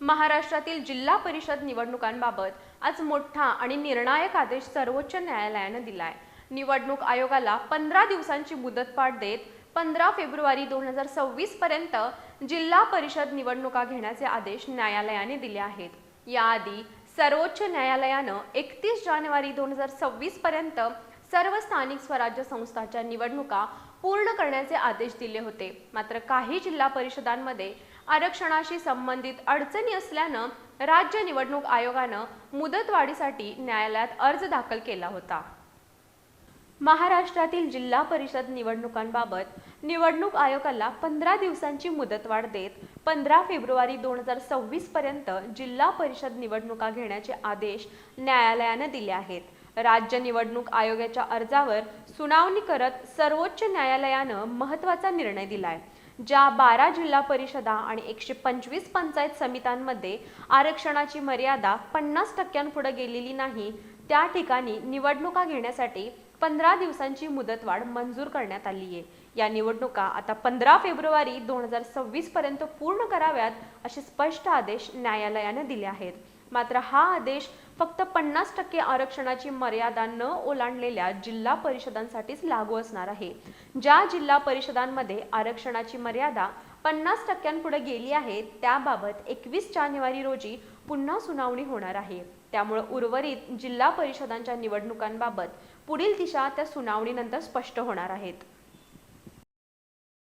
महाराष्ट्रातील जिल्हा परिषद निवडणुकांबाबत आज मोठा आणि निर्णायक आदेश सर्वोच्च न्यायालयानं दिलाय. निवडणूक आयोगाला पंधरा दिवसांची मुदतवाढ देत पंधरा फेब्रुवारी दोन हजार सव्वीस पर्यंत जिल्हा परिषद निवडणुका घेण्याचे आदेश न्यायालयाने दिले आहेत. याआधी सर्वोच्च न्यायालयानं एकतीस जानेवारी दोन हजार सव्वीस पर्यंत सर्व स्थानिक स्वराज्य संस्थांच्या निवडणुका पूर्ण करण्याचे आदेश दिले होते. मात्र काही जिल्हा परिषदांमध्ये आरक्षणाशी संबंधित अडचणी असल्यानं राज्य निवडणूक आयोगानं मुदतवाढीसाठी न्यायालयात अर्ज दाखल केला होता. महाराष्ट्रातील जिल्हा परिषद निवडणुकांबाबत निवडणूक आयोगाला पंधरा दिवसांची मुदतवाढ देत पंधरा फेब्रुवारी दोन हजार सव्वीस पर्यंत जिल्हा परिषद निवडणुका घेण्याचे आदेश न्यायालयानं दिले आहेत. राज्य निवडणूक आयोगाच्या अर्जावर सुनावणी करत सर्वोच्च न्यायालयानं महत्त्वाचा निर्णय दिलाय ज्या बारा जिल्हा परिषदा आणि एकशे पंचवीस पंचायत समित्यांमध्ये आरक्षणाची मर्यादा पन्नास टक्क्यांपुढे गेलेली नाही त्या ठिकाणी निवडणुका घेण्यासाठी पंधरा दिवसांची मुदतवाढ मंजूर करण्यात आली आहे या निवडणुका आता पंधरा फेब्रुवारी दोन हजार सव्वीस पर्यंत पूर्ण कराव्यात असे स्पष्ट आदेश न्यायालयाने दिले आहेत. मात्र हा आदेश फक्त पन्नास टक्के आरक्षणाची मर्यादा न ओलांडलेल्या जिल्हा परिषदांसाठीच लागू असणार आहे. ज्या जिल्हा परिषदांमध्ये आरक्षणाची मर्यादा पन्नास टक्क्यांपुढे गेली आहे त्याबाबत एकवीस जानेवारी रोजी पुन्हा सुनावणी होणार आहे. त्यामुळे उर्वरित जिल्हा परिषदांच्या निवडणुकांबाबत पुढील दिशा त्या सुनावणीनंतर स्पष्ट होणार आहेत.